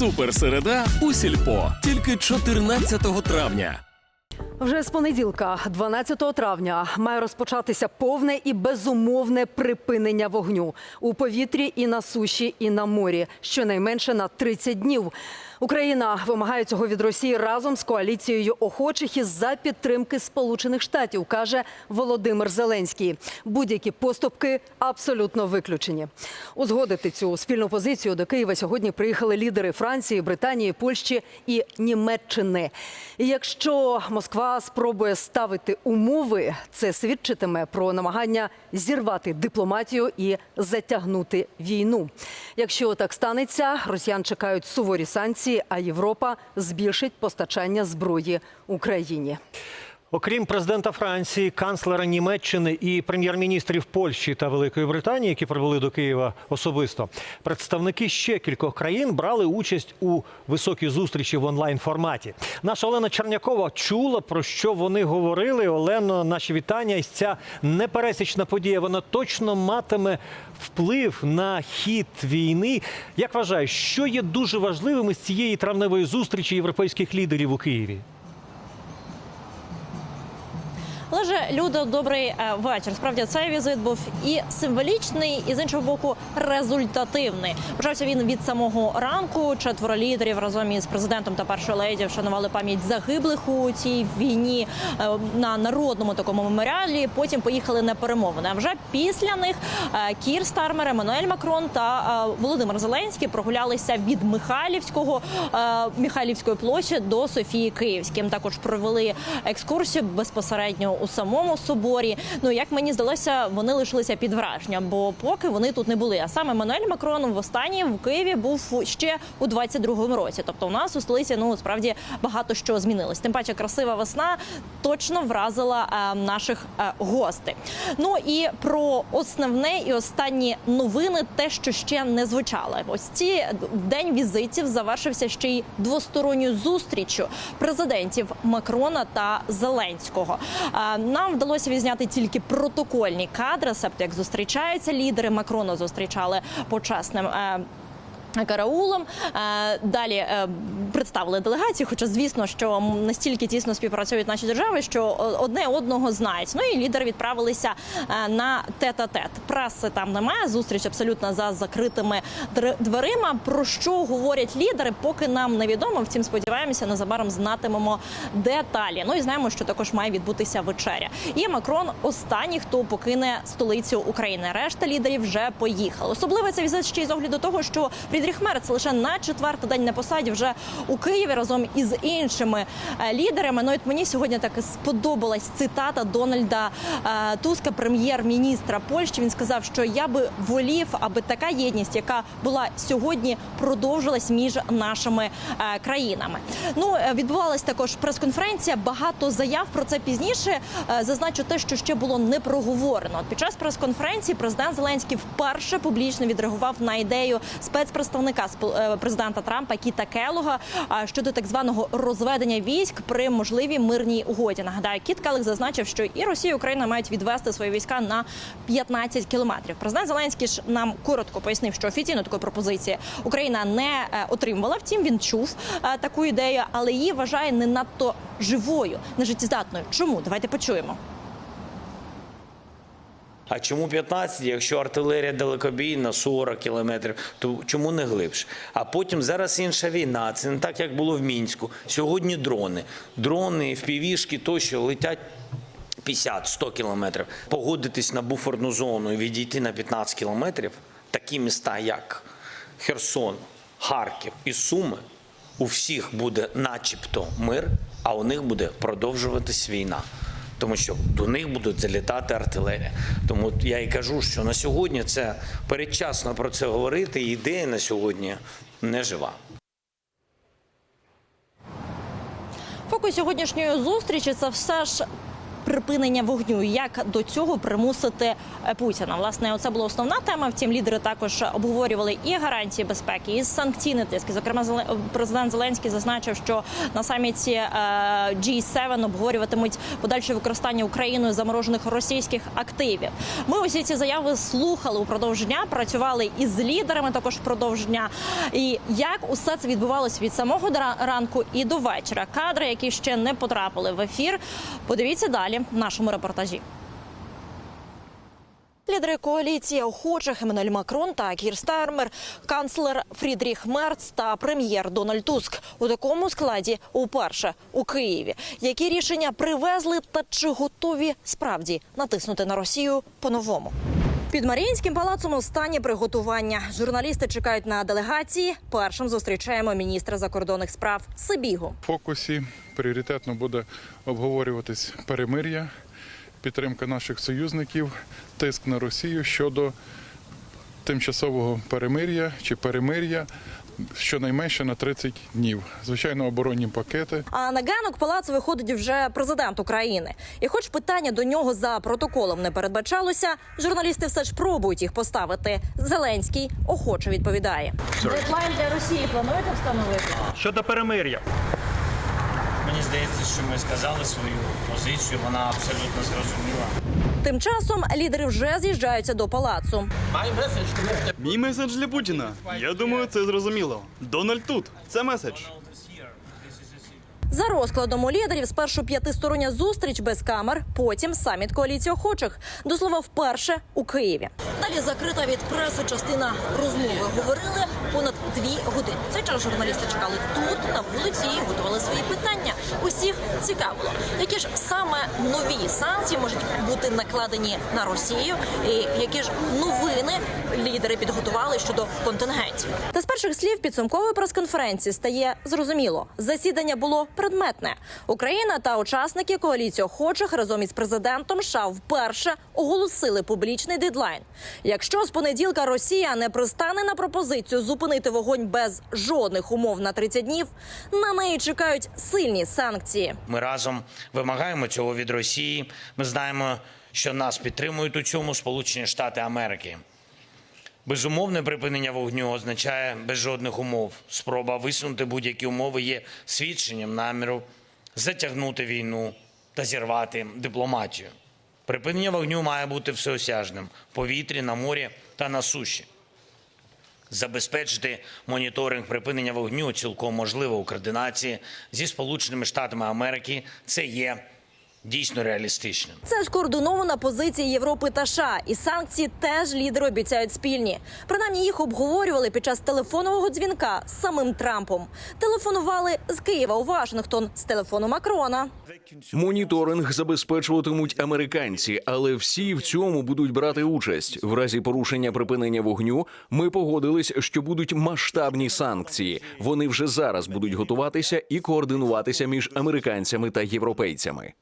Суперсереда у сільпо тільки 14 травня. Вже з понеділка, 12 травня, має розпочатися повне і безумовне припинення вогню у повітрі і на суші, і на морі, щонайменше на 30 днів. Україна вимагає цього від Росії разом з коаліцією охочих і за підтримки Сполучених Штатів, каже Володимир Зеленський. Будь-які поступки абсолютно виключені. Узгодити цю спільну позицію до Києва сьогодні приїхали лідери Франції, Британії, Польщі і Німеччини. І якщо Москва спробує ставити умови, це свідчитиме про намагання зірвати дипломатію і затягнути війну. Якщо так станеться, росіян чекають суворі санкції, а Європа збільшить постачання зброї Україні. Окрім президента Франції, канцлера Німеччини і прем'єр-міністрів Польщі та Великої Британії, які прибули до Києва особисто, представники ще кількох країн брали участь у високій зустрічі в онлайн форматі. Наша Олена Чернякова чула про що вони говорили. Олено, наші вітання. І ця непересічна подія вона точно матиме вплив на хід війни. Як вважаєш, що є дуже важливим із цієї травневої зустрічі європейських лідерів у Києві? Леже Люда, добрий е, вечір. Справді цей візит був і символічний, і з іншого боку результативний. Почався він від самого ранку. Четверо лідерів разом із президентом та першою леді вшанували пам'ять загиблих у цій війні е, на народному такому меморіалі. Потім поїхали на перемовини. А вже після них е, Кір Стармер, Еммануель Макрон та Володимир Зеленський прогулялися від Михайлівського Михайлівської площі до Софії Київської. Також провели екскурсію безпосередньо у самому соборі. Ну як мені здалося, вони лишилися під враженням, бо поки вони тут не були. А саме Мануель Макрон в останній в Києві був ще у 22-му році. Тобто, у нас у столиці ну справді багато що змінилось. Тим паче, красива весна точно вразила е, наших е, гостей. Ну і про основне і останні новини, те, що ще не звучало. Ось ці день візитів завершився ще й двосторонньою зустрічю президентів Макрона та Зеленського. Е, Нам вдалося відзняти тільки протокольні кадри, себто як зустрічаються лідери. Макрона зустрічали почесним. Е, Караулом Е, далі е, представили делегації. Хоча, звісно, що настільки тісно співпрацюють наші держави, що одне одного знають. Ну і лідери відправилися е, на тет-а-тет. Преси там немає. Зустріч абсолютно за закритими дверима. Про що говорять лідери, поки нам невідомо. Втім, сподіваємося, незабаром знатимемо деталі. Ну і знаємо, що також має відбутися вечеря. І Макрон останній, хто покине столицю України. Решта лідерів вже поїхали. Особливо це візит ще й з огляду того, що Фрідріх Мерц лише на четвертий день на посаді вже у Києві разом із іншими е, лідерами. Ну, от мені сьогодні так сподобалась цитата Дональда е, Туска, прем'єр-міністра Польщі. Він сказав, що я би волів, аби така єдність, яка була сьогодні, продовжилась між нашими е, країнами. Ну відбувалась також прес-конференція. Багато заяв про це пізніше. Зазначу те, що ще було не проговорено. Під час прес-конференції президент Зеленський вперше публічно відреагував на ідею спецпредставника спол- е, президента Трампа Кіта Келога щодо так званого розведення військ при можливій мирній угоді. Нагадаю, Кіт Келег зазначив, що і Росія, і Україна мають відвести свої війська на 15 кілометрів. Президент Зеленський ж нам коротко пояснив, що офіційно такої пропозиції Україна не е, отримувала. Втім, він чув е, таку ідею, але її вважає не надто живою, нежиттєздатною. Чому? Давайте почуємо. А чому 15, якщо артилерія далекобійна 40 кілометрів, то чому не глибше? А потім зараз інша війна. Це не так, як було в мінську. Сьогодні дрони, дрони, впівішки тощо летять. 50-100 кілометрів. Погодитись на буферну зону і відійти на 15 кілометрів. Такі міста, як Херсон, Харків і Суми, у всіх буде начебто мир, а у них буде продовжуватись війна. Тому що до них будуть залітати артилерія. Тому я і кажу, що на сьогодні це передчасно про це говорити. Ідея на сьогодні не жива. Фокус сьогоднішньої зустрічі це все ж. Припинення вогню. Як до цього примусити е, Путіна? Власне, це була основна тема. Втім, лідери також обговорювали і гарантії безпеки, і санкційний тиск. Зокрема, президент Зеленський зазначив, що на саміті е, G7 обговорюватимуть подальше використання Україною заморожених російських активів. Ми усі ці заяви слухали упродовж дня, працювали із лідерами також впродовж дня. І як усе це відбувалось від самого ранку і до вечора. Кадри, які ще не потрапили в ефір. Подивіться далі в нашому репортажі. Лідери коаліції охочих Еммануель Макрон та Кір Стармер, канцлер Фрідріх Мерц та прем'єр Дональд Туск у такому складі уперше у Києві. Які рішення привезли та чи готові справді натиснути на Росію по-новому? Під Маріїнським палацом останні приготування. Журналісти чекають на делегації. Першим зустрічаємо міністра закордонних справ Сибігу. В фокусі пріоритетно буде обговорюватись перемир'я, підтримка наших союзників, тиск на Росію щодо тимчасового перемир'я чи перемир'я щонайменше на 30 днів. Звичайно, оборонні пакети. А на ганок палацу виходить вже президент України. І, хоч питання до нього за протоколом не передбачалося, журналісти все ж пробують їх поставити. Зеленський охоче відповідає. Дедлайн для Росії плануєте встановити? Щодо перемир'я. Здається, що ми сказали свою позицію, вона абсолютно зрозуміла. Тим часом лідери вже з'їжджаються до палацу. Мій меседж для Путіна. Я думаю, це зрозуміло. Дональд тут. Це меседж. За розкладом у лідерів спершу п'ятистороння зустріч без камер, потім саміт коаліції охочих. До слова, вперше у Києві. Далі закрита від преси частина розмови. Говорили понад дві години. Цей час журналісти чекали тут, на вулиці, і готували свої питання. Усіх цікавило, які ж саме нові санкції можуть бути накладені на Росію, і які ж новини лідери підготували щодо контингентів. Та з перших слів підсумкової прес-конференції стає зрозуміло, засідання було предметне. Україна та учасники коаліції охочих разом із президентом США вперше оголосили публічний дедлайн. Якщо з понеділка Росія не пристане на пропозицію зупинити вогонь без жодних умов на 30 днів, на неї чекають сильні санкції. Ми разом вимагаємо цього від Росії. Ми знаємо, що нас підтримують у цьому Сполучені Штати Америки. Безумовне припинення вогню означає без жодних умов. Спроба висунути будь-які умови є свідченням наміру затягнути війну та зірвати дипломатію. Припинення вогню має бути всеосяжним в повітрі, на морі та на суші. Забезпечити моніторинг припинення вогню цілком можливо у координації зі Сполученими Штатами Америки. Це є дійсно реалістичним. Це скоординована позиція Європи та США, і санкції теж лідери обіцяють спільні. Принаймні їх обговорювали під час телефонового дзвінка з самим Трампом. Телефонували з Києва у Вашингтон з телефону Макрона. Моніторинг забезпечуватимуть американці, але всі в цьому будуть брати участь. В разі порушення припинення вогню ми погодились, що будуть масштабні санкції. Вони вже зараз будуть готуватися і координуватися між американцями та європейцями.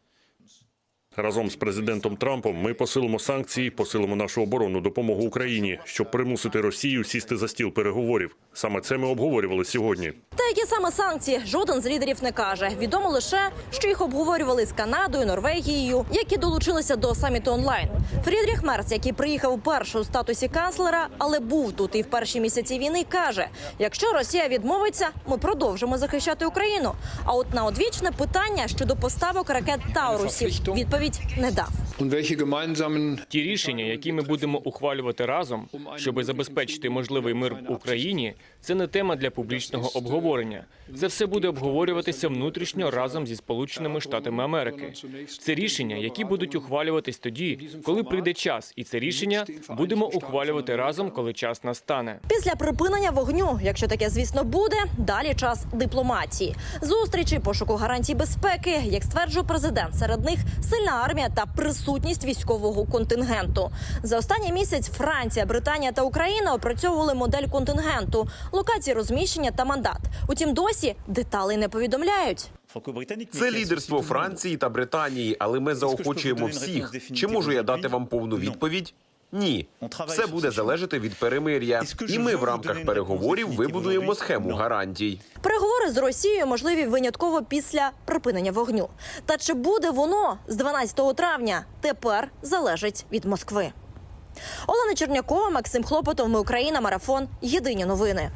Разом з президентом Трампом ми посилимо санкції, посилимо нашу оборонну допомогу Україні, щоб примусити Росію сісти за стіл переговорів. Саме це ми обговорювали сьогодні. Та які саме санкції жоден з лідерів не каже. Відомо лише, що їх обговорювали з Канадою, Норвегією, які долучилися до саміту онлайн. Фрідріх Мерц, який приїхав вперше у статусі канцлера, але був тут і в перші місяці війни, каже: якщо Росія відмовиться, ми продовжимо захищати Україну. А от на одвічне питання щодо поставок ракет Таурусів відповідь не дав. Ті рішення, які ми будемо ухвалювати разом, щоб забезпечити можливий мир в Україні, це не тема для публічного обговорення. Це все буде обговорюватися внутрішньо разом зі Сполученими Штатами Америки. Це рішення, які будуть ухвалюватись тоді, коли прийде час, і це рішення будемо ухвалювати разом, коли час настане. Після припинення вогню, якщо таке, звісно, буде, далі час дипломатії, зустрічі, пошуку гарантій безпеки, як стверджує президент, серед них сильна армія та присутність військового контингенту. За останній місяць Франція, Британія та Україна опрацьовували модель контингенту, локації розміщення та мандат. Утім, досі деталей не повідомляють. Це лідерство Франції та Британії, але ми заохочуємо всіх. Чи можу я дати вам повну відповідь? Ні, все буде залежати від перемир'я. І ми в рамках переговорів вибудуємо схему гарантій. Переговори з Росією можливі винятково після припинення вогню. Та чи буде воно з 12 травня? Тепер залежить від Москви. Олена Чернякова, Максим Хлопотов. Ми Україна. Марафон. Єдині новини.